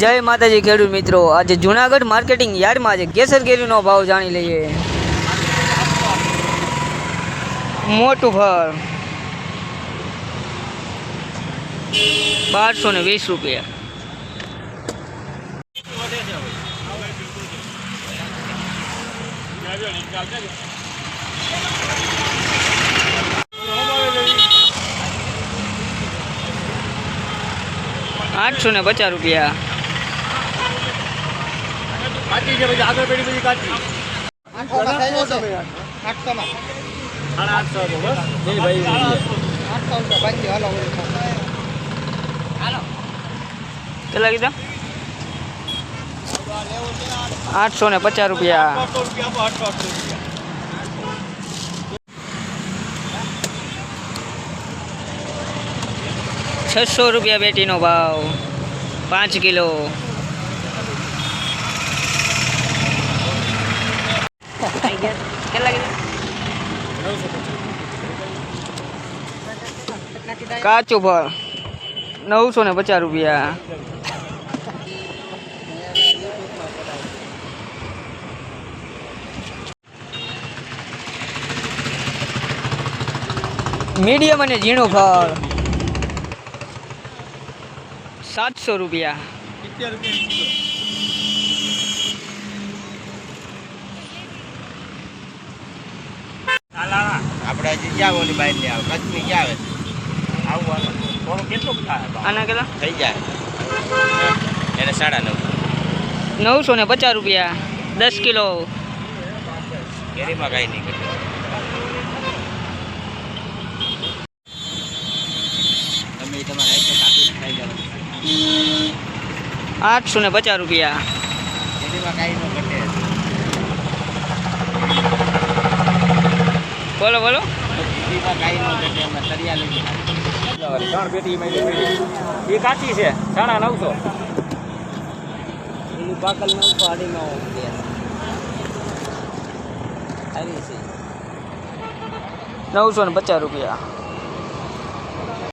જય માતાજી ખેડૂત મિત્રો. આજે જુનાગઢ માર્કેટિંગ યાર્ડમાં આજે કેસર કેરીનો ભાવ જાણી લઈએ. મોટું ફળ બારસો ને વીસ રૂપિયા. આઠસો ને પચાસ રૂપિયા. કાચી છે પછી આગળ પેઢી બધી કાચી સાડા આઠસો તો બસ જય ભાઈ કેટલા કીધા આઠસો ને પચાસ રૂપિયા આઠસો રૂપિયા આપો આઠસો આઠસો રૂપિયા છસો રૂપિયા બેટીનો ભાવ પાંચ કિલો કેટલા કીધા કાચું ફળ. નવસો ને પચાસ રૂપિયા. મીડિયમ અને ઝીણું ફળ. સાતસો રૂપિયા સિત્તેર રૂપિયા કિલો આપણે હજી ક્યાં ઓલી બાઈક ને આવે? કચ્છની ક્યાં આવે? આવું થોડું કેટલું થાય? આના કેટલા? થઈ જાય. એને સાડા નવ. નવસો ને પચાસ રૂપિયા. દસ કિલો. કેરીમાં કાંઈ નહીં ઘટે. તમે તમારા ખાઈ આઠસો ને પચાસ રૂપિયા. કેરીમાં કાંઈ ન બોલો બોલો. ત્રણ પેટી. એ કાચી છે સાડા નવસો. એની પાકલ નવસો સાડી નવ સારી છે. નવસો ને પચાસ રૂપિયા.